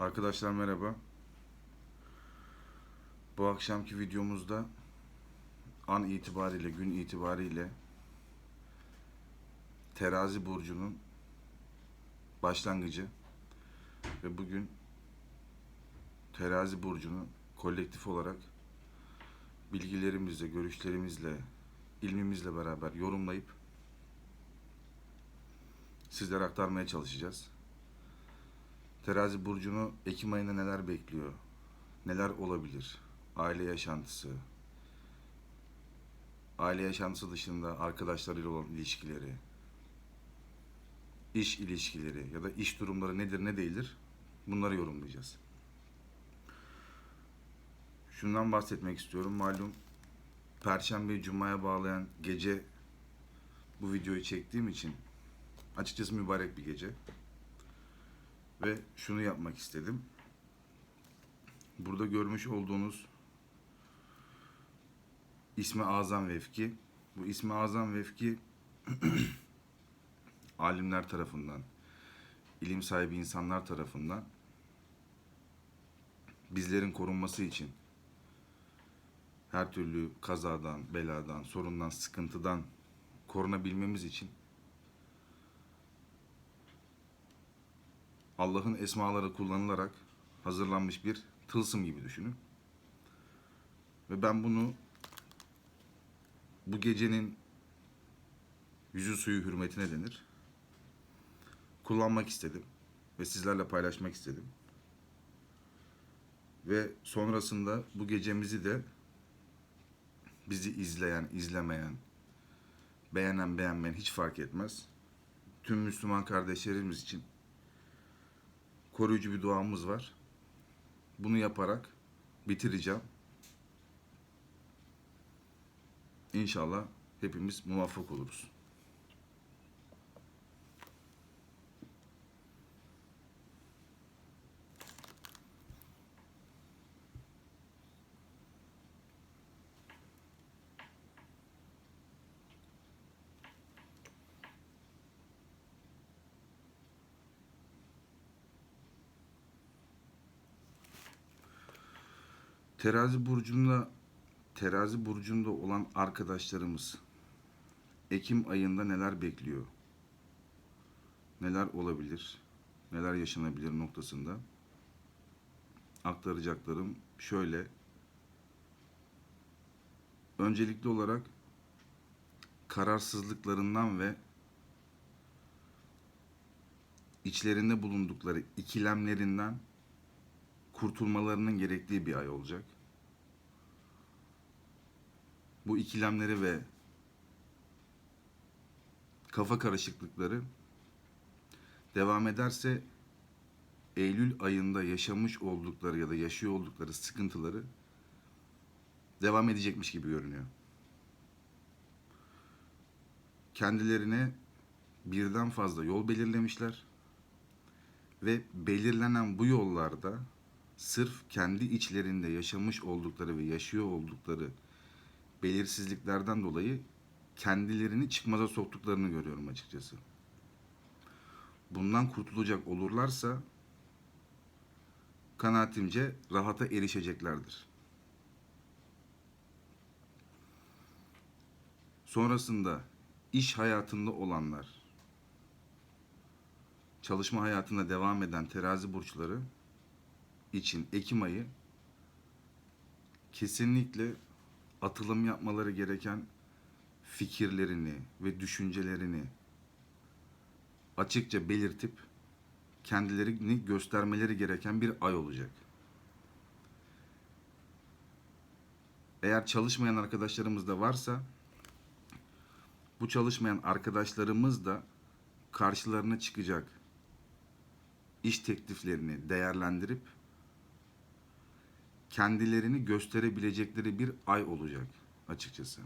Arkadaşlar merhaba. Bu akşamki videomuzda an itibariyle, gün itibariyle terazi burcunun başlangıcı ve bugün terazi burcunu kolektif olarak bilgilerimizle, görüşlerimizle, ilmimizle beraber yorumlayıp sizlere aktarmaya çalışacağız. Terazi burcunu Ekim ayında neler bekliyor? Neler olabilir? Aile yaşantısı. Aile yaşantısı dışında arkadaşlarıyla olan ilişkileri. iş ilişkileri ya da iş durumları nedir ne değildir? Bunları yorumlayacağız. Şundan bahsetmek istiyorum. Malum Perşembe Cuma'ya bağlayan gece bu videoyu çektiğim için açıkçası mübarek bir gece. Ve şunu yapmak istedim. Burada görmüş olduğunuz ismi Azam Vefki. Bu ismi Azam Vefki alimler tarafından, ilim sahibi insanlar tarafından bizlerin korunması için her türlü kazadan, beladan, sorundan, sıkıntıdan korunabilmemiz için Allah'ın esmaları kullanılarak hazırlanmış bir tılsım gibi düşünün. Ve ben bunu bu gecenin yüzü suyu hürmetine denir. Kullanmak istedim ve sizlerle paylaşmak istedim. Ve sonrasında bu gecemizi de bizi izleyen, izlemeyen, beğenen, beğenmeyen hiç fark etmez. Tüm Müslüman kardeşlerimiz için koruyucu bir duamız var. Bunu yaparak bitireceğim. İnşallah hepimiz muvaffak oluruz. Terazi burcunda Terazi burcunda olan arkadaşlarımız Ekim ayında neler bekliyor? Neler olabilir? Neler yaşanabilir noktasında aktaracaklarım şöyle. Öncelikli olarak kararsızlıklarından ve içlerinde bulundukları ikilemlerinden kurtulmalarının gerektiği bir ay olacak. Bu ikilemleri ve kafa karışıklıkları devam ederse Eylül ayında yaşamış oldukları ya da yaşıyor oldukları sıkıntıları devam edecekmiş gibi görünüyor. Kendilerine birden fazla yol belirlemişler ve belirlenen bu yollarda sırf kendi içlerinde yaşamış oldukları ve yaşıyor oldukları belirsizliklerden dolayı kendilerini çıkmaza soktuklarını görüyorum açıkçası. Bundan kurtulacak olurlarsa kanaatimce rahata erişeceklerdir. Sonrasında iş hayatında olanlar, çalışma hayatında devam eden terazi burçları için Ekim ayı kesinlikle atılım yapmaları gereken fikirlerini ve düşüncelerini açıkça belirtip kendilerini göstermeleri gereken bir ay olacak. Eğer çalışmayan arkadaşlarımız da varsa bu çalışmayan arkadaşlarımız da karşılarına çıkacak iş tekliflerini değerlendirip kendilerini gösterebilecekleri bir ay olacak açıkçası.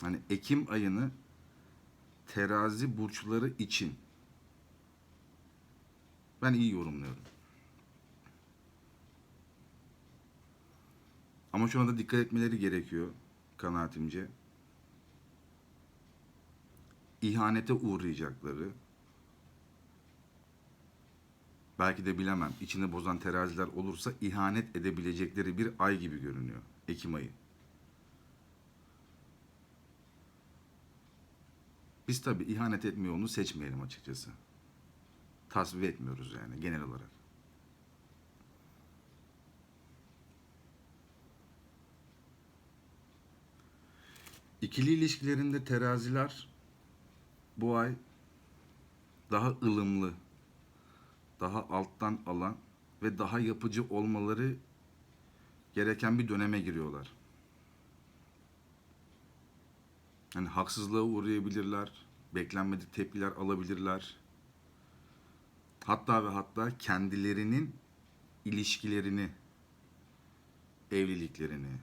Hani Ekim ayını terazi burçları için ben iyi yorumluyorum. Ama şuna da dikkat etmeleri gerekiyor kanaatimce. İhanete uğrayacakları, belki de bilemem içini bozan teraziler olursa ihanet edebilecekleri bir ay gibi görünüyor. Ekim ayı. Biz tabii ihanet etme yolunu seçmeyelim açıkçası. Tasvip etmiyoruz yani genel olarak. İkili ilişkilerinde teraziler bu ay daha ılımlı, daha alttan alan ve daha yapıcı olmaları gereken bir döneme giriyorlar. Yani haksızlığa uğrayabilirler, beklenmedik tepkiler alabilirler. Hatta ve hatta kendilerinin ilişkilerini, evliliklerini,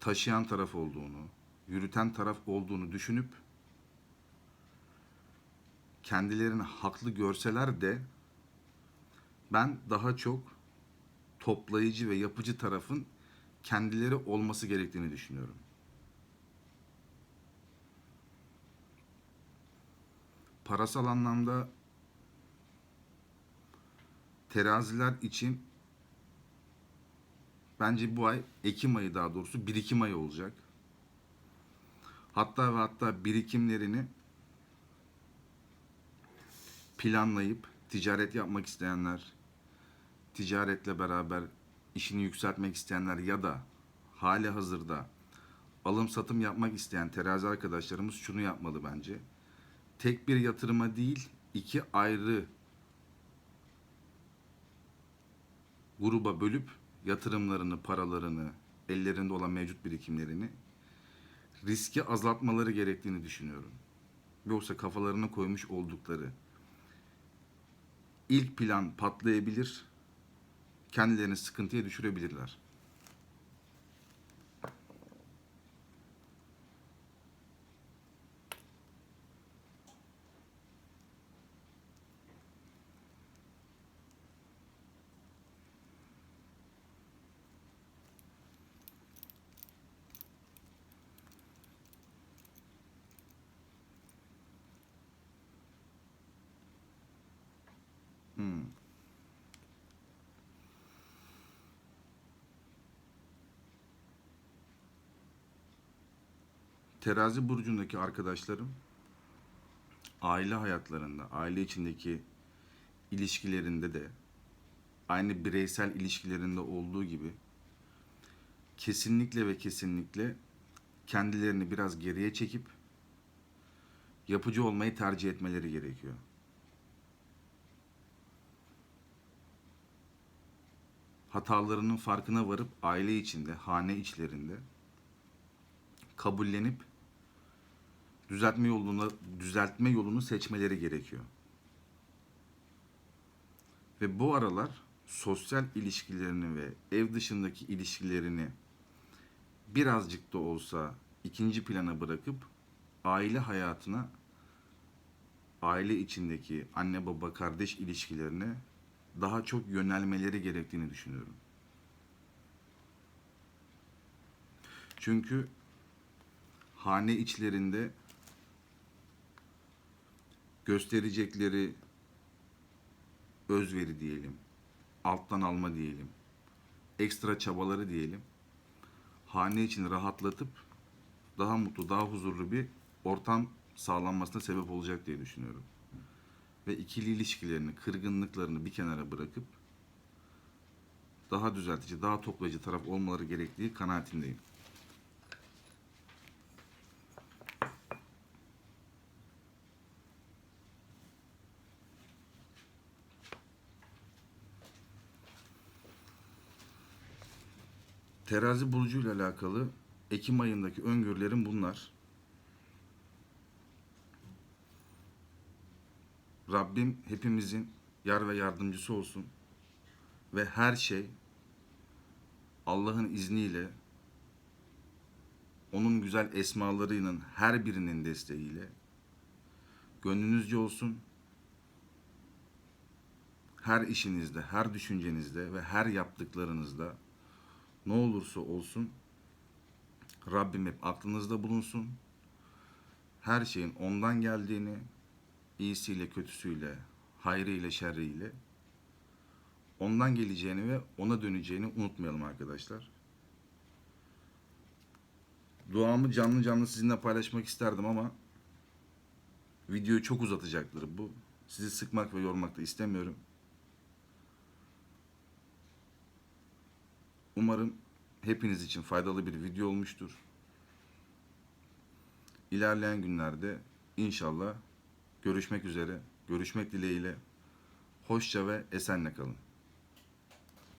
taşıyan taraf olduğunu, yürüten taraf olduğunu düşünüp kendilerini haklı görseler de ben daha çok toplayıcı ve yapıcı tarafın kendileri olması gerektiğini düşünüyorum. Parasal anlamda teraziler için bence bu ay Ekim ayı daha doğrusu birikim ayı olacak. Hatta ve hatta birikimlerini planlayıp ticaret yapmak isteyenler, ticaretle beraber işini yükseltmek isteyenler ya da hali hazırda alım satım yapmak isteyen terazi arkadaşlarımız şunu yapmalı bence. Tek bir yatırıma değil, iki ayrı gruba bölüp yatırımlarını, paralarını, ellerinde olan mevcut birikimlerini riski azaltmaları gerektiğini düşünüyorum. Yoksa kafalarına koymuş oldukları ilk plan patlayabilir, kendilerini sıkıntıya düşürebilirler. Hmm. Terazi burcundaki arkadaşlarım aile hayatlarında, aile içindeki ilişkilerinde de aynı bireysel ilişkilerinde olduğu gibi kesinlikle ve kesinlikle kendilerini biraz geriye çekip yapıcı olmayı tercih etmeleri gerekiyor. Hatalarının farkına varıp aile içinde, hane içlerinde kabullenip düzeltme yolunu düzeltme yolunu seçmeleri gerekiyor. Ve bu aralar sosyal ilişkilerini ve ev dışındaki ilişkilerini birazcık da olsa ikinci plana bırakıp aile hayatına aile içindeki anne baba kardeş ilişkilerine daha çok yönelmeleri gerektiğini düşünüyorum. Çünkü hane içlerinde gösterecekleri özveri diyelim, alttan alma diyelim, ekstra çabaları diyelim, hane için rahatlatıp daha mutlu, daha huzurlu bir ortam sağlanmasına sebep olacak diye düşünüyorum ve ikili ilişkilerini, kırgınlıklarını bir kenara bırakıp daha düzeltici, daha toplayıcı taraf olmaları gerektiği kanaatindeyim. Terazi burcuyla alakalı Ekim ayındaki öngörülerim bunlar. Rabbim hepimizin yar ve yardımcısı olsun. Ve her şey Allah'ın izniyle onun güzel esmalarının her birinin desteğiyle gönlünüzce olsun. Her işinizde, her düşüncenizde ve her yaptıklarınızda ne olursa olsun Rabbim hep aklınızda bulunsun. Her şeyin ondan geldiğini, iyisiyle kötüsüyle, hayrıyla şerriyle ondan geleceğini ve ona döneceğini unutmayalım arkadaşlar. Duamı canlı canlı sizinle paylaşmak isterdim ama videoyu çok uzatacaktır bu. Sizi sıkmak ve yormak da istemiyorum. Umarım hepiniz için faydalı bir video olmuştur. İlerleyen günlerde inşallah görüşmek üzere. Görüşmek dileğiyle. Hoşça ve esenle kalın.